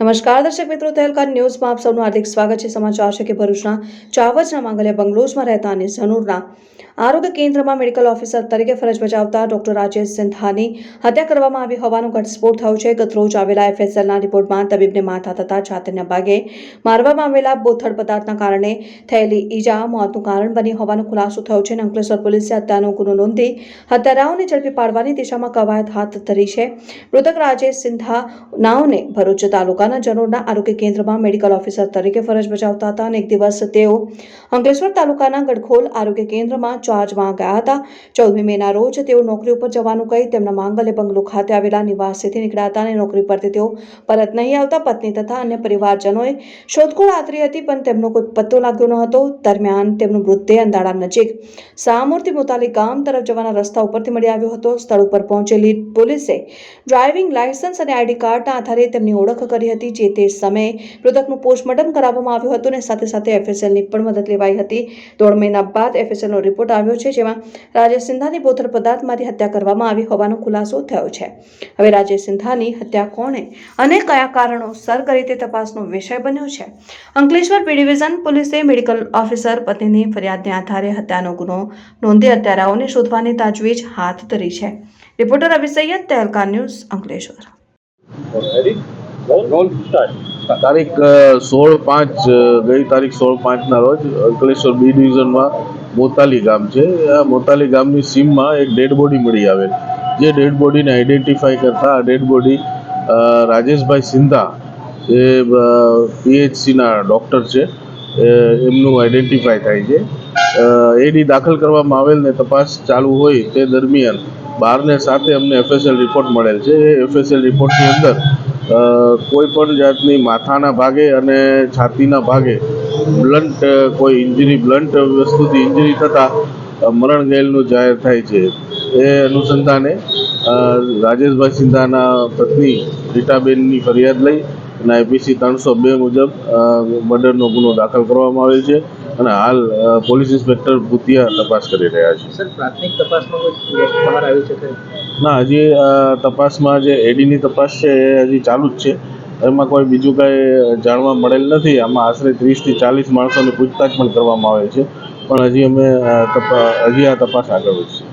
નમસ્કાર, દર્શક મિત્રો તહેલકા ન્યૂઝમાં આપ સૌનું હાર્દિક સ્વાગત છે. સમાચાર છે કે ભરૂચના ચાવજના માંગલિયા બંગલોઝમાં રહેતા અને ઝનૂરના આરોગ્ય કેન્દ્રમાં મેડિકલ ઓફિસર તરીકે ફરજ બજાવતા ડોક્ટર રાજેશ સિંધાની હત્યા કરવામાં આવી હોવાનો ઘટસ્ફોટ થયો છે. ગતરોજ આવેલા એફએસએલના રિપોર્ટમાં તબીબને માથા થતા છાતીના ભાગે મારવામાં આવેલા બોથડ પદાર્થના કારણે થયેલી ઈજા મોતનું કારણ બની હોવાનો ખુલાસો થયો છે. અને અંકલેશ્વર પોલીસે હત્યાનો ગુનો નોંધી હત્યારાઓને ઝડપી પાડવાની દિશામાં કવાયત હાથ ધરી છે. મૃતક રાજેશ સિંધા નાઓને ભરૂચ તાલુકાના જનોરના આરોગ્ય કેન્દ્રમાં મેડિકલ ઓફિસર તરીકે ફરજ બજાવતા હતા અને એક દિવસ તેઓ અંકલેશ્વર તાલુકાના ગડખોલ આરોગ્ય કેન્દ્રમાં ચાર્જમાં ગયા હતા. ચૌદમી મેના રોજ તેઓ નોકરી ઉપર જવાનું કહી તેમના માંગલ્ય બંગલો ખાતે આવેલા નિવાસેથી નીકળ્યા હતા અને નોકરી પરથી તેઓ પરત નહીં આવતા પત્ની તથા અન્ય પરિવારજનોએ શોધખોળ આતરી હતી, પણ તેમનો કોઈ પત્તો લાગ્યો ન હતો. દરમિયાન તેમનું મૃતદેહ અંદાડા નજીક સામૂર્તિ મોતાલી ગામ તરફ જવાના રસ્તા ઉપરથી મળી આવ્યો હતો. સ્થળ ઉપર પહોંચેલી પોલીસે ડ્રાઇવિંગ લાયસન્સ અને આઈડી કાર્ડના આધારે તેમની ઓળખ કરી હતી. જે તે સમયે મૃતકનું પોસ્ટમોર્ટમ કરાવવામાં આવ્યું હતું અને સાથે સાથે એફએસએલની પણ મદદ લેવાઈ હતી. દોઢ મહિના બાદ એફએસએલનો રિપોર્ટ આવ્યો છે, જેમાં રાજેશ સિંધાની બોથર પદાર્થમાંથી હત્યા કરવામાં આવી હોવાનો ખુલાસો થયો છે. હવે રાજેશ સિંધાની હત્યા કોણે અને કયા કારણોસર કરી તે તપાસનો વિષય બન્યો છે? અંકલેશ્વર પી ડિવિઝન પોલીસે મેડિકલ ઓફિસર પતિની ફરિયાદને આધારે હત્યાનો ગુનો નોંધી હત્યારાઓને શોધવાની તાજવીજ હાથ ધરી છે. Reporter Ravi Sayyed Tehelka news Ankleshwar. તારીખ સોળ પાંચ ગઈ તારીખ સોળ પાંચના રોજ અંકલેશ્વર બી ડિવિઝનમાં મોતાલી ગામ છે. આ મોતાલી ગામની સીમમાં એક ડેડ બોડી મળી આવેલ. જે ડેડ બોડીને આઈડેન્ટિફાઈ કરતા આ ડેડ બોડી રાજેશભાઈ સિંધા, જે પીએચસીના ડૉક્ટર છે એમનું આઈડેન્ટિફાઈ થાય છે. એડી દાખલ કરવામાં આવેલ ને તપાસ ચાલુ હોય તે દરમિયાન બારને સાથે અમને એફએસએલ રિપોર્ટ મળેલ છે. એ એફએસએલ રિપોર્ટની અંદર કોઈ પણ જાતની માથાના ભાગે અને છાતીના ભાગે બ્લન્ટ કોઈ ઇન્જરી બ્લન્ટ વસ્તુથી ઇન્જરી થતાં મરણ ગયેલનું જાહેર થાય છે એ અનુસંધાને રાજેશભાઈ સિંધાના પત્ની રીટાબેનની ફરિયાદ લઈ અને આઈપીસી ત્રણસો બે મુજબ મર્ડરનો ગુનો દાખલ કરવામાં આવેલ છે અને હાલ પોલીસ ઇન્સ્પેક્ટર ભૂતિયા તપાસ કરી રહ્યા છે સર, પ્રાથમિક તપાસમાં કોઈ બહાર આવ્યું છે? ના, હજી તપાસમાં જે એડીની તપાસ છે એ હજી ચાલુ જ છે. એમાં કોઈ બીજું કાંઈ જાણવા મળેલ નથી. આમાં આશરે ત્રીસથી ચાલીસ માણસોની પૂછતાછ પણ કરવામાં આવે છે. પણ હજી અમે હજી આ તપાસ આગળ વધશે.